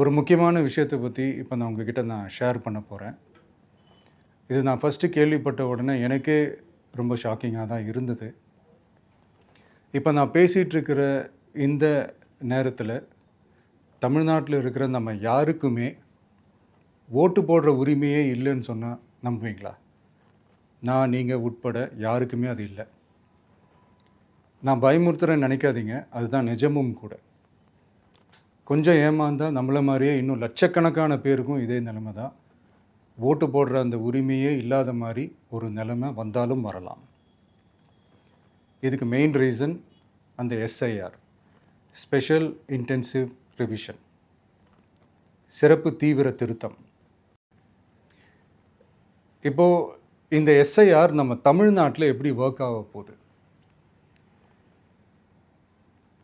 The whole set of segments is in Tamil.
ஒரு முக்கியமான விஷயத்தை பற்றி இப்போ நான் உங்ககிட்ட நான் ஷேர் பண்ண போகிறேன் இது நான் ஃபஸ்ட்டு கேள்விப்பட்ட உடனே எனக்கே ரொம்ப ஷாக்கிங்காக தான் இருந்தது. இப்போ நான் பேசிகிட்ருக்கிற இந்த நேரத்தில் தமிழ்நாட்டில் இருக்கிற நம்ம யாருக்குமே ஓட்டு போடுற உரிமையே இல்லைன்னு சொன்னால் நம்புவீங்களா? நான் நீங்கள் உட்பட யாருக்குமே அது இல்லை. நான் பயமுறுத்துறேன்னு நினைக்காதீங்க. அதுதான் நிஜமும் கூட. கொஞ்சம் ஏமாந்தால் நம்மளை மாதிரியே இன்னும் லட்சக்கணக்கான பேருக்கும் இதே நிலைமை தான். ஓட்டு போடுற அந்த உரிமையே இல்லாத மாதிரி ஒரு நிலைமை வந்தாலும் வரலாம். இதுக்கு மெயின் ரீசன் அந்த எஸ்ஐஆர் ஸ்பெஷல் இன்டென்சிவ் ரிவிஷன் சிறப்பு தீவிர திருத்தம். இப்போது இந்த எஸ்ஐஆர் நம்ம தமிழ்நாட்டில் எப்படி ஒர்க் ஆக போகுது?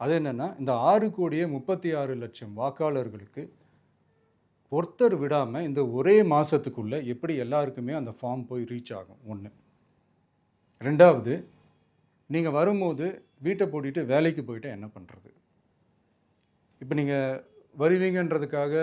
அது என்னென்னா இந்த ஆறு கோடியே முப்பத்தி ஆறு லட்சம் வாக்காளர்களுக்கு ஒருத்தர் விடாமல் இந்த ஒரே மாதத்துக்குள்ளே எப்படி எல்லாருக்குமே அந்த ஃபார்ம் போய் ரீச் ஆகும்? ஒன்று ரெண்டாவது நீங்கள் வரும்போது வீட்டை பூட்டிட்டு வேலைக்கு போயிட்டு என்ன பண்ணுறது இப்போ நீங்கள் வருவீங்கன்றதுக்காக